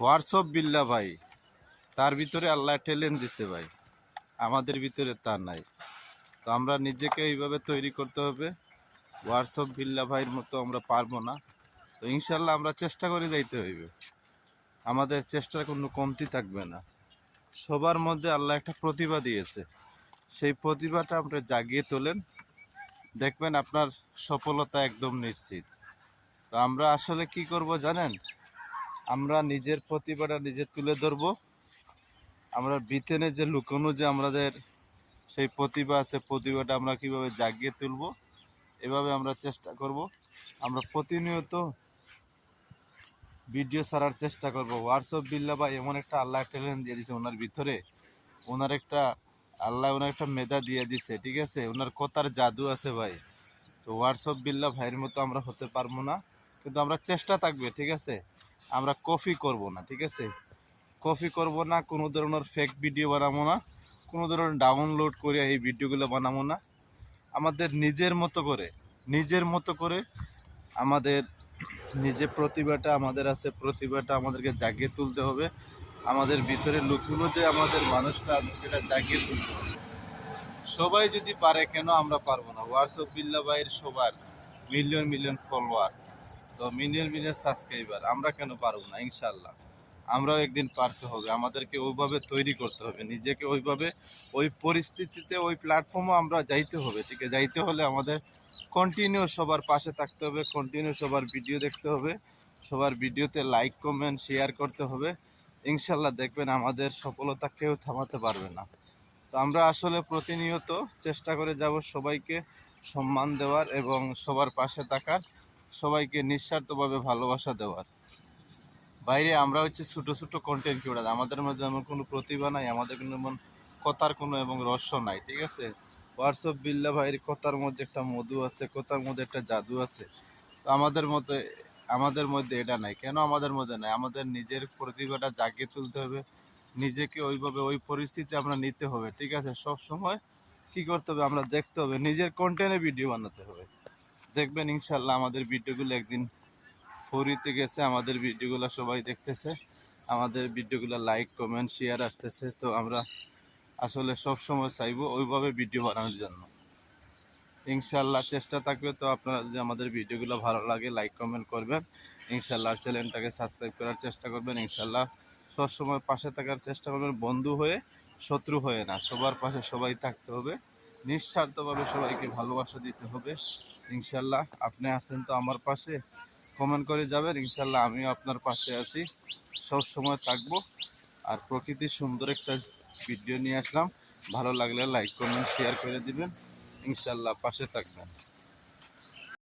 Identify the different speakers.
Speaker 1: WhatsApp বিল্লা ভাই? তার ভিতরে আল্লাহ ট্যালেন্ট দিছে ভাই। আমাদের ভিতরে তা নাই। তো আমরা নিজেকে এইভাবে তৈরি করতে হবে। হোয়াটসঅ্যাপ বিল্লা ভাইয়ের মতো আমরা পারব না। তো ইনশাল্লাহ আমরা চেষ্টা করে যাইতে হইবে। আমাদের চেষ্টার কোনো কমতি থাকবে না। সবার মধ্যে আল্লাহ একটা প্রতিভা দিয়েছে। সেই প্রতিভাটা আমরা জাগিয়ে তোলেন। দেখবেন আপনার সফলতা একদম নিশ্চিত। তো আমরা আসলে কি করব জানেন? আমরা নিজের প্রতিভাটা নিজে তুলে ধরবো। আমরা বিতেনে যে লুকানো যে আমাদের সেই প্রতিভা আছে প্রতিভাটা আমরা কীভাবে জাগিয়ে তুলব, এভাবে আমরা চেষ্টা করব। আমরা প্রতিনিয়ত ভিডিও ছাড়ার চেষ্টা করব। হোয়াটসঅ্যাপ বিল্লা বা এমন একটা আল্লাহ ট্যালেন্ট দিয়ে দিছে ওনার ভিতরে। ওনার একটা আল্লাহ ওনার একটা মেধা দিয়ে দিছে, ঠিক আছে? ওনার কথার জাদু আছে ভাই। তো হোয়াটসঅ্যাপ বিল্লা ভাইয়ের মতো আমরা হতে পারব না, কিন্তু আমরা চেষ্টা থাকবে, ঠিক আছে? আমরা কপি করব না, ঠিক আছে? কপি করব না, কোনো ধরনের ফেক ভিডিও বানাবো না, কোনো ধরনের ডাউনলোড করে এই ভিডিওগুলো বানাবো না। আমাদের নিজের মতো করে, নিজের মতো করে আমাদের নিজে প্রতিভাটা আমাদের আছে, প্রতিভাটা আমাদেরকে জাগিয়ে তুলতে হবে। আমাদের ভিতরে লুকুনো যে আমাদের মানুষটা আছে, সেটা জাগিয়ে তুলতে হবে। সবাই যদি পারে কেন আমরা পারব না? হোয়াটসঅ্যাপ বিল্লা ভাইয়ের সবার মিলিয়ন মিলিয়ন ফলোয়ার তো মিলিয়ন মিলিয়ন সাবস্ক্রাইবার আমরা কেন পারব না? ইনশাল্লাহ আমরাও একদিন পারতে হবে। আমাদেরকে ওইভাবে তৈরি করতে হবে। নিজেকে ওইভাবে ওই পরিস্থিতিতে, ওই প্ল্যাটফর্মও আমরা যাইতে হবে। ঠিক আছে? যাইতে হলে আমাদের কন্টিনিউ সবার পাশে থাকতে হবে। কন্টিনিউ সবার ভিডিও দেখতে হবে। সবার ভিডিওতে লাইক কমেন্ট শেয়ার করতে হবে। ইনশাল্লাহ দেখবেন আমাদের সফলতা কেউ থামাতে পারবে না। তো আমরা আসলে প্রতিনিয়ত চেষ্টা করে যাব সবাইকে সম্মান দেওয়ার এবং সবার পাশে থাকার। সবাইকে নিঃস্বার্থভাবে ভালোবাসা দেওয়ার। বাইরে আমরা হচ্ছে ছোটো ছোটো কন্টেন্ট ক্রিয়েটার আমাদের মধ্যে এমন কোনো প্রতিভা নাই, আমাদের কোনো এমন কথার কোনো এবং রহস্য নাই, ঠিক আছে? হোয়াটসঅ্যাপ বিল্লা ভাইয়ের কথার মধ্যে একটা মধু আছে, কথার মধ্যে একটা জাদু আছে। তো আমাদের মধ্যে আমাদের মধ্যে এটা নাই। কেন আমাদের মধ্যে নাই? আমাদের নিজের প্রতিভাটা জাগিয়ে তুলতে হবে। নিজেকে ওইভাবে, ওই পরিস্থিতি আমরা নিতে হবে, ঠিক আছে? সব সময় কি করতে হবে? আমরা দেখতে হবে। নিজের কন্টেন্টে ভিডিও বানাতে হবে। দেখবেন ইনশাল্লাহ আমাদের ভিডিওগুলো একদিন ফরিতে গেছে, আমাদের ভিডিওগুলো সবাই দেখতেছে। আমাদের ভিডিওগুলো লাইক কমেন্ট শেয়ার আসতেছে। তো আমরা আসলে সব সময় চাইব ওইভাবে ভিডিও বানানোর জন্য। ইনশাল্লাহ চেষ্টা থাকবে তো আপনারা যদি আমাদের ভিডিওগুলো ভালো লাগে লাইক কমেন্ট করবেন। ইনশাল্লাহ চ্যানেলটাকে সাবস্ক্রাইব করার চেষ্টা করবেন। ইনশাল্লাহ সবসময় পাশে থাকার চেষ্টা করবেন। বন্ধু হয়ে, শত্রু হয়ে না, সবার পাশে সবাই থাকতে হবে। নিঃস্বার্থভাবে সবাইকে ভালোবাসা দিতে হবে। ইনশাল্লাহ আপনি আছেন তো আমার পাশে। কমেন্ট করে যাবেন ইনশাল্লাহ আমিও আপনার পাশে আছি। সব সময় থাকব আর প্রকৃতির সুন্দর একটা ভিডিও নিয়ে আসলাম। ভালো লাগলে লাইক কমেন্ট শেয়ার করে দিবেন। ইনশাল্লাহ পাশে থাকবেন।